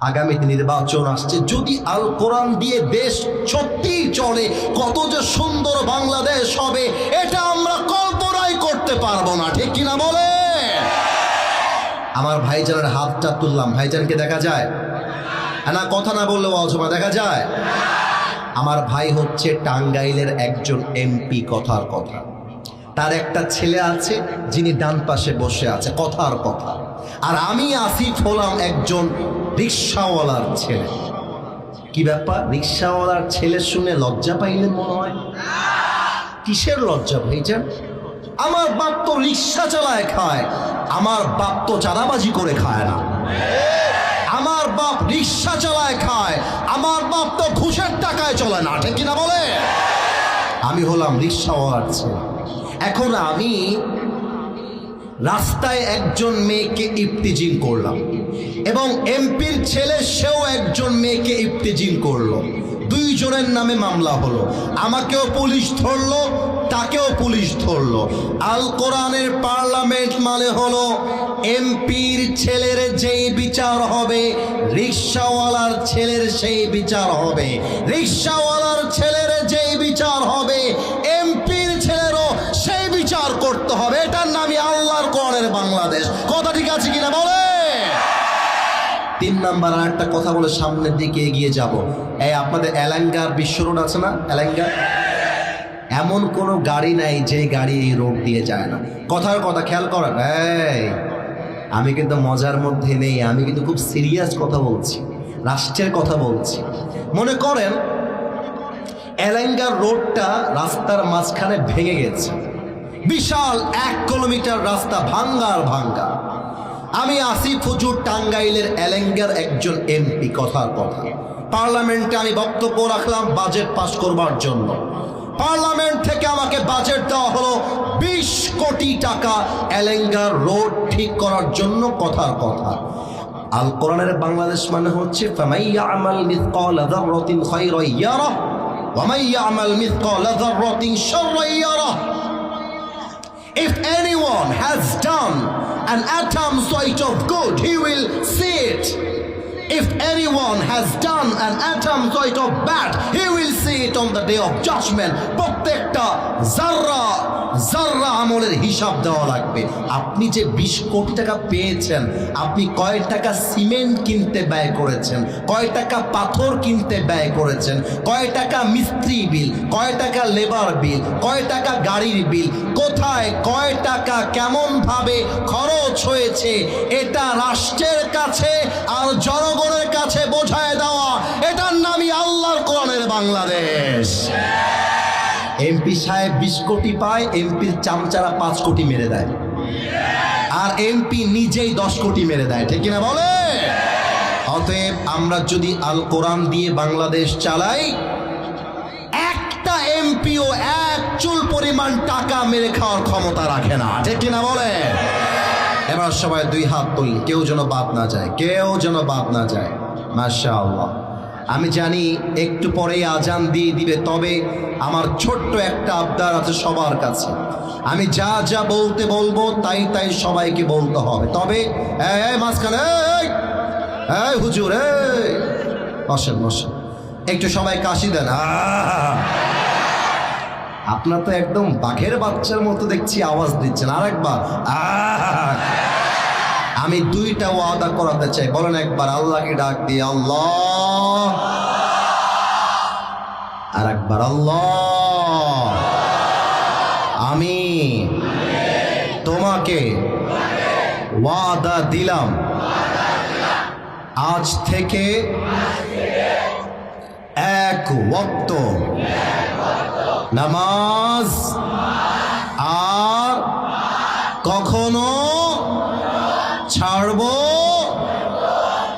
আগামীতে নির্বাচন আসছে। যদি আল কোরআন দিয়ে দেশ সত্যিই চলে, কত যে সুন্দর বাংলাদেশ হবে, এটা আমরা কল্পনাই করতে পারব না। ঠিক কিনা বলে? আমার ভাইজানের হাতটা তুললাম। ভাইজানকে দেখা যায়? না, কথা না বললেও অজমা দেখা যায়? আমার ভাই হচ্ছে টাঙ্গাইলের একজন এমপি, কথার কথা। তার একটা ছেলে আছে, যিনি ডান পাশে বসে আছে, কথার কথা। আর আমি আসিফ হলাম একজন রিক্সাওয়ালার ছেলে। কি ব্যাপার? রিক্সাওয়ালার ছেলে শুনে লজ্জা পাইলেন মনে হয়? কিসের লজ্জা ভাইজান? আমার বাপ তো রিক্সা চালায় খায়, আমার বাপ তো চাঁদাবাজি করে খায় না। আমার বাপ রিক্সা চালায় খায়, আমার বাপ তো ঘুষের টাকায় চলে না, ঠিক কিনা বলে? আমি হলাম রিক্সাওয়ালার ছেলে। এখন আমি রাস্তায় একজন মেয়েকে ইফতিজিং করলাম এবং এমপির ছেলে সেও একজন মেয়েকে ইফতিজিং করল। দুইজনের নামে মামলা হলো। আমাকেও পুলিশ ধরলো, তাকেও পুলিশ ধরলো। আল কোরআনের পার্লামেন্ট মানে হলো এমপির ছেলের যেই বিচার হবে, রিক্সাওয়ালার ছেলের সেই বিচার হবে। রিক্সাওয়ালার ছেলের যেই বিচার হবে এমপির ঠিক আছে কিনা বলে? তিন নাম্বার আর একটা কথা বলে সামনের দিকে এগিয়ে যাব। এই আপনাদের এলাঙ্গার বিশ্ব রোড আছে না? এলাঙ্গা এমন কোনো গাড়ি নাই যে গাড়ি এই রোড দিয়ে যায় না। কথার কথা খেয়াল করেন। এই, আমি কিন্তু মজার মধ্যে নেই, আমি কিন্তু খুব সিরিয়াস কথা বলছি, রাষ্ট্রের কথা বলছি। মনে করেন এলাঙ্গার রোডটা রাস্তার মাঝখানে ভেঙে গেছে। বিশাল এক কিলোমিটার রাস্তা ভাঙ্গার ভাঙ্গা। আমি আসিফ হুজুর টাঙ্গাইলের এলেঙ্গার একজন এমপি, কথার কথা। পার্লামেন্টে আমি বক্তব্য রাখলাম বাজেট পাস করবার জন্য। পার্লামেন্ট থেকে আমাকে বাজেট দেওয়া হলো বিশ কোটি টাকা এলেঙ্গার রোড ঠিক করার জন্য, কথার কথা। আল কোরআনের বাংলাদেশ মানে হচ্ছে আমাল If anyone has done an atom's size of good, he will see it. If anyone has done an atom size of bad, he will see it on the day of judgment. প্রত্যেকটা জাররা জাররা আমলের হিসাব দেওয়া লাগবে আপনি যে বিশ কোটি টাকা পেয়েছেন আপনি কয় টাকা সিমেন্ট কিনতে ব্যয় করেছেন কয় টাকা পাথর কিনতে ব্যয় করেছেন কয় টাকা মিস্ত্রি বিল কয় টাকা লেবার বিল কয় টাকা গাড়ির বিল কোথায় কয় টাকা কেমন ভাবে খরচ হয়েছে এটা রাষ্ট্রের কাছে সাহেব বিশ কোটি পায় এমপির চামচারা পাঁচ কোটি মেরে দেয়। আর এমপি নিজেই দশ কোটি মেরে দেয়, ঠিক কিনা বলে? অতএব আমরা যদি আল কোরআন দিয়ে বাংলাদেশ চালাই, একটা এমপিও এক চুল পরিমাণ টাকা মেরে খাওয়ার ক্ষমতা রাখে না, ঠিক কিনা বলে? এবার সবাই দুই হাত তুলি কেউ যেন বাদ না যায়, কেউ যেন বাদ না যায় মাশা আল্লাহ আমি জানি একটু পরেই আজান দিয়ে দিবে, তবে আমার ছোট্ট একটা আবদার আছে সবার কাছে। আমি যা যা বলতে বলব, তাই তাই সবাইকে বলতে হবে। তবে মাঝখানে হুজুর বসেন বসেন। একটু সবাই কাশি দেন! আপনার তো একদম বাঘের বাচ্চার মতো দেখছি আওয়াজ দিচ্ছেন। আরেকবার আহ! আমি দুইটা ওয়াদা করাতে চাই। বলেন একবার, আল্লাহকে ডাক দিয়ে, আল্লাহ। আর একবার আমি তোমাকে ওয়াদা দিলাম। আজ থেকে এক ওক্ত নামাজ আর কখনো ছাড়বো।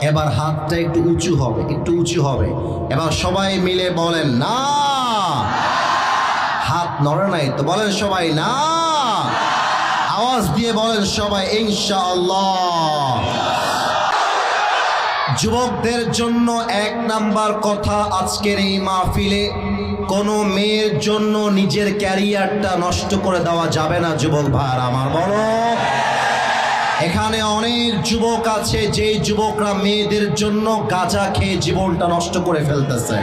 এবার হাতটা একটু উঁচু হবে, একটু উঁচু হবে। এবার সবাই মিলে বলেন না। নড়ে নাই তো, বলেন সবাই না। আওয়াজ দিয়ে বলেন সবাই, ইনশাআল্লাহ। যুবকদের জন্য এক নাম্বার কথা আজকের এই মাহফিলে, কোনো মেয়ের জন্য নিজের ক্যারিয়ারটা নষ্ট করে দেওয়া যাবে না, যুবক ভাইয়ার আমার, বলো। এখানে অনেক যুবক আছে যে যুবকরা মেয়েদের জন্য গাঁজা খেয়ে জীবনটা নষ্ট করে ফেলতেছে।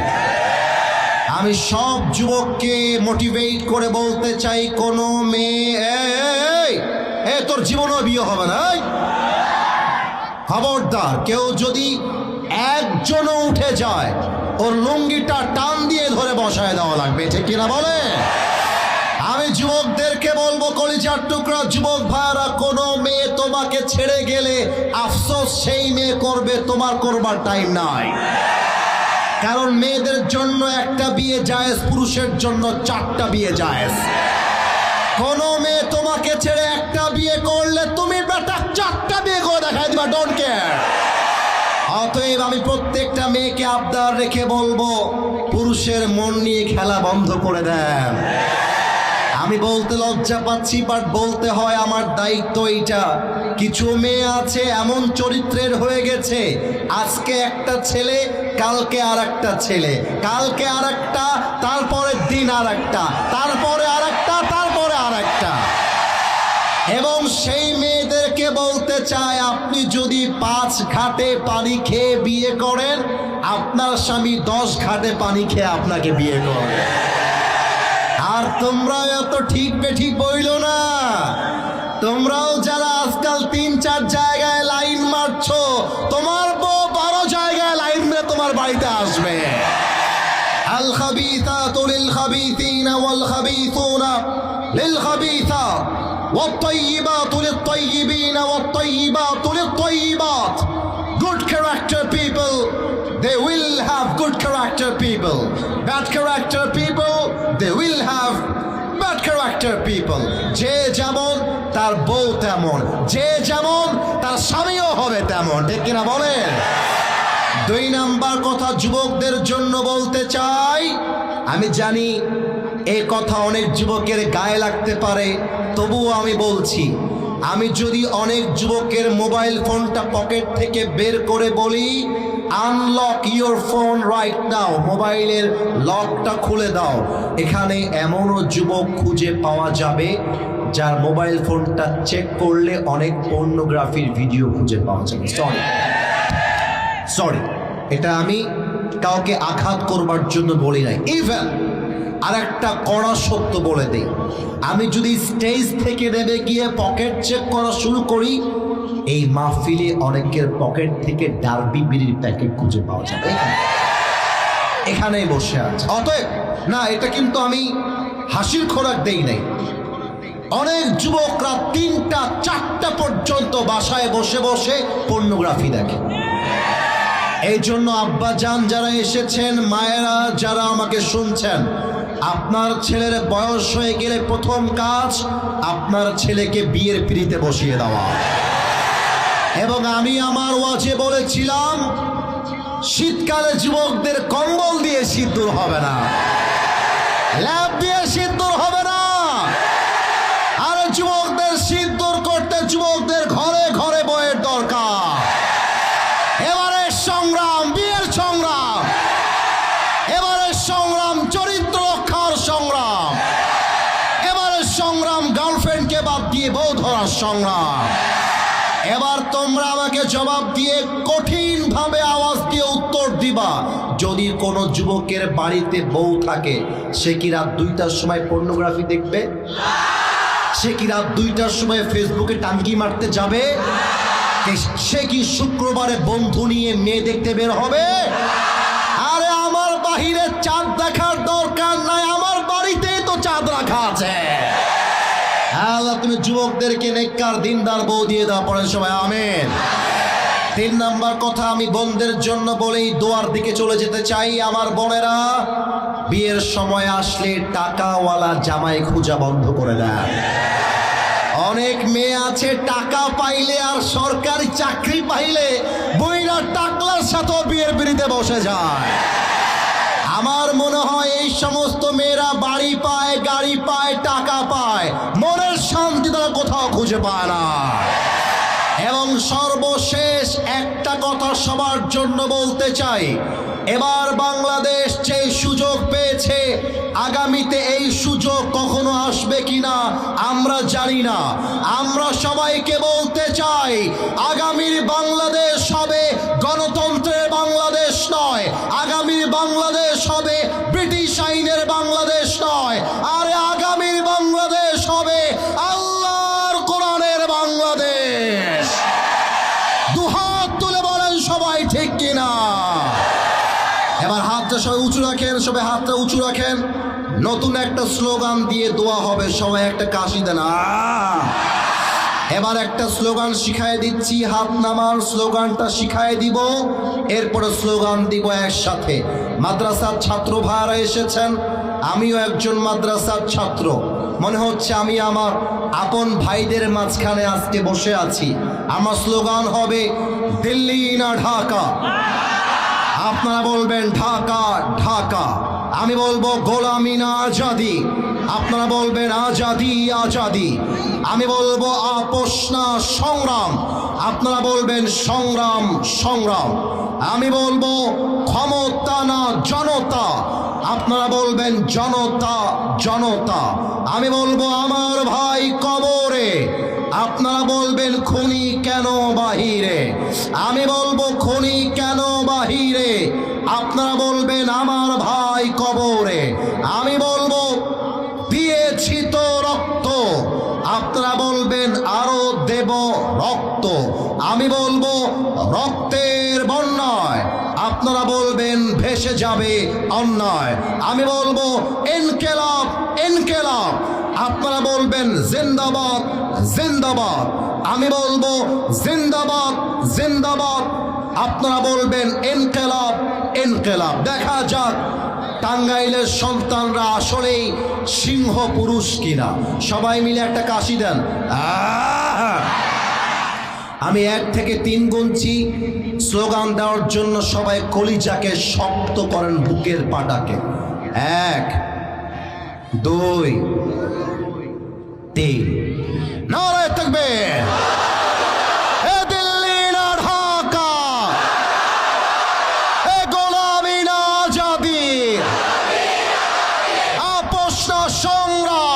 আমি সব যুবককে মোটিভেট করে বলতে চাই, কোনো মেয়ে এ, তোর জীবনও বিয়ে হবে না? খবরদার, কেউ যদি একজনও উঠে যায়, ওর লুঙ্গিটা টান দিয়ে ধরে বসায় দেওয়া লাগবে, ঠিক কিনা বলে আমি যুবকদেরকে বলব, কলিজার টুকরা, যুবক ভাইরা কোনো মেয়ে তোমাকে ছেড়ে গেলে আফসোস সেই মেয়ে করবে, তোমার করবার টাইম নাই কারণ মেয়েদের জন্য একটা বিয়ে জায়েজ, পুরুষের জন্য চারটা বিয়ে জায়েজ। কোন মেয়ে তোমাকে ছেড়ে একটা বিয়ে করলে তুমি বেটা চারটা বিয়ে করে দেখাই দিবা ডোন্ট কেয়ার অতএব আমি প্রত্যেকটা মেয়েকে আবদার রেখে বলব, পুরুষের মন নিয়ে খেলা বন্ধ করে দেন। আমি বলতে লজ্জা পাচ্ছি বাট বলতে হয় আমার দায়িত্ব এইটা। কিছু মেয়ে আছে, এমন চরিত্রের হয়ে গেছে, আজকে একটা ছেলে, কালকে আর একটা ছেলে। কালকে আর একটা তারপরের দিন আর একটা তারপরে আর একটা তারপরে আর একটা এবং সেই মেয়েদেরকে বলতে চায় আপনি যদি পাঁচ ঘাটে পানি খেয়ে বিয়ে করেন, আপনার স্বামী দশ ঘাটে পানি খেয়ে আপনাকে বিয়ে করে আর তোমরা এত ঠিক বেঠিক বইল না তোমরাও যারা আজকাল তিন চার জায়গায় লাইন মারছো তোমার বউ বারো জায়গায় লাইন মেরে তোমার বাড়িতে আসবে আল খাবিসাতু লিল খাবিসিনা ওয়াল খাবিসুনা লিল খাবিসাত والطيبات للطيبين والطيبات للطيبات good character people they will have good character people bad character people they will have bad people যে যেমন তার বউ তেমন। যে যেমন তার স্বামীও হবে তেমন। ঠিক কিনা বলেন? দুই নাম্বার কথা যুবকদের জন্য বলতে চাই, আমি জানি এ কথা অনেক যুবকের গায়ে লাগতে পারে, তবুও আমি বলছি আমি যদি অনেক যুবকের মোবাইল ফোনটা পকেট থেকে বের করে বলি unlock your phone right now মোবাইলের লকটা খুলে দাও। এখানে এমনও যুবক খুঁজে পাওয়া যাবে, যার মোবাইল ফোনটা চেক করলে অনেক পর্নোগ্রাফির ভিডিও খুঁজে পাওয়া যাবে। সরি সরি এটা আমি কাউকে আঘাত করবার জন্য বলি নাই। ইভেন আর একটা কড়া সত্য বলে দেই। আমি যদি স্টেজ থেকে নেমে গিয়ে পকেট চেক করা শুরু করি, এই মাহফিলে অনেকের পকেট থেকে ডার্বি বিড়ির প্যাকেট খুঁজে পাওয়া যাবে। এখানে। এখানেই বসে আছে। অতএব, না, এটা কিন্তু আমি হাসির খোরাক দেই নাই। অনেক যুবকরা তিনটা, চারটা পর্যন্ত বাসায় বসে বসে পর্নোগ্রাফি দেখে। এই জন্য আব্বা যান যারা এসেছেন, মায়েরা যারা আমাকে শুনছেন আপনার ছেলের বয়স হয়ে গেলে প্রথম কাজ আপনার ছেলেকে বিয়ের পিড়িতে বসিয়ে দেওয়া। এবং আমি আমার ওয়াজে বলেছিলাম, শীতকালে যুবকদের কম্বল দিয়ে সিঁদুর হবে না। ল্যাব দিয়ে সংগ্রাম। এবার তোমরা আমাকে জবাব দিয়ে কঠিন ভাবে আওয়াজ দিয়ে উত্তর দিবা। যদি কোনো যুবকের বাড়িতে বউ থাকে, সে কি রাত দুইটার সময় পর্নোগ্রাফি দেখবে? সে কি রাত দুইটার সময় ফেসবুকে টাঙ্কি মারতে যাবে? সে কি শুক্রবারে বন্ধু নিয়ে মেয়ে দেখতে বের হবে? আরে আমার বাহিরে চাঁদ দেখার দরকার নাই, আমার বাড়িতেই তো চাঁদ রাখা আছে। আল্লাহ তুমি যুবকদেরকে নেককার দিনদার বউ দিয়ে দাও পরের সময় আমেন। তিন নাম্বার কথা, আমি বোনদের জন্য বলেই দোয়ার দিকে চলে যেতে চাই, আমার বোনেরা। বিয়ের সময় আসলে টাকাওয়ালা জামাই খোঁজা বন্ধ করে দেয়। অনেক মেয়ে আছে, টাকা পাইলে আর সরকারি চাকরি পাইলে বইরা টাকলার সাথেও বিয়ের বিড়িতে বসে যায়। আমার মনে হয় এই সমস্ত মেয়েরা বাড়ি পায়, গাড়ি পায়, টাকা পায় কোথাও খুঁজে পায় না। এবং সর্বশেষ একটা কথা সবার জন্য বলতে চাই। এবার বাংলাদেশ যে সুযোগ পেয়েছে, আগামীতে এই সুযোগ কখনো আসবে কিনা আমরা জানি না। আমরা সবাইকে বলতে চাই, আগামীর বাংলাদেশ হবে গণতন্ত্রের ঠিক কিনা? এবার হাতটা সবাই উঁচু রাখেন, সবাই হাতটা উঁচু রাখেন। নতুন একটা স্লোগান দিয়ে দোয়া হবে, সবাই একটা কাশি দেন। এবার একটা স্লোগান শিখাই দিচ্ছি, হাত নামার স্লোগানটা শিখাই দিব। এরপরে স্লোগান দিব একসাথে। মাদ্রাসার ছাত্র ভাইরা এসেছেন আমিও একজন মাদ্রাসার ছাত্র। মনে হচ্ছে আমি আমার আপন ভাইদের মাঝখানে আজকে বসে আছি। আমার স্লোগান হবে, দিল্লি না ঢাকা। আপনারা বলবেন, ঢাকা ঢাকা। আমি বলব, গোলামি না আজাদি। আপনারা বলবেন, আজাদি আজাদি। আমি বলব, আপোষ না সংগ্রাম। আপনারা বলবেন, সংগ্রাম সংগ্রাম। আমি বলব, ক্ষমতা না জনতা। আপনারা বলবেন, জনতা জনতা। আমি বলব, আমার ভাই কবরে। আপনারা বলবেন, খুনি কেন বাহিরে? আমি বলব, খুনি কেন বাহিরে? আপনারা বলবেন, আমার ভাই কবরে। আমি বলব, দিয়েছি তো রক্ত। আপনারা বলবেন, আরও দেব রক্ত। আমি বলব, রক্তের বন্যায় আপনারা বলবেন, ভেসে যাবে অন্যায়। আমি বলব এনকেলাব এনকেলাব আপনারা বলবেন, জিন্দাবাদ জিন্দাবাদ। আমি বলব, জিন্দাবাদ জিন্দাবাদ। আপনারা বলবেন এনকেলাব এনকেলাব দেখা যাক, টাঙ্গাইলের সন্তানরা আসলেই সিংহ পুরুষ কিনা। সবাই মিলে একটা কাশি দেন। আহ! আমি এক থেকে তিন গুনছি স্লোগান দেওয়ার জন্য সবাই কলিজাকে শক্ত করেন বুকের পাটাকে। এক, দুই, তিন। নারায় থাকবে। সংগ্রাম।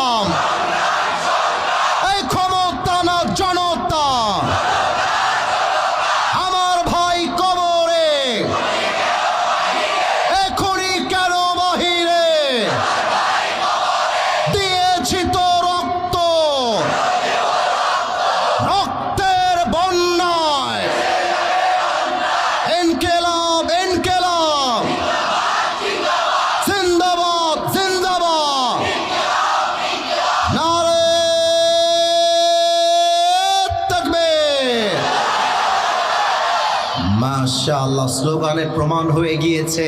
মাশাআল্লাহ স্লোগানে প্রমাণ হয়ে গিয়েছে,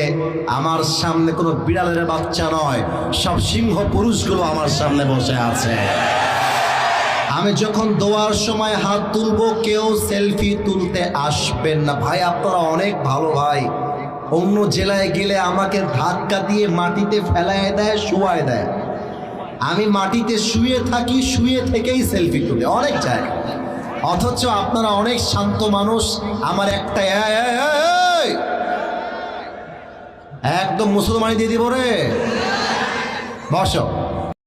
আমার সামনে কোনো বিড়ালের বাচ্চা নয়, সব সিংহ পুরুষগুলো আমার সামনে বসে আছে। আমি যখন দোয়ার সময় হাত তুলবো, কেউ সেলফি তুলতে আসবেন না। ভাই, আপনারা অনেক ভালো ভাই। অন্য জেলায় গেলে আমাকে ধাক্কা দিয়ে মাটিতে ফেলায় দেয়, শোয়ায় দেয়। আমি মাটিতে শুয়ে থাকি, শুয়ে থেকেই সেলফি তুলে, অনেক জায়গায়। অথচ আপনারা অনেক শান্ত মানুষ। আমার একটা! একদম মুসলমানি দিয়ে দিব রে। বসো।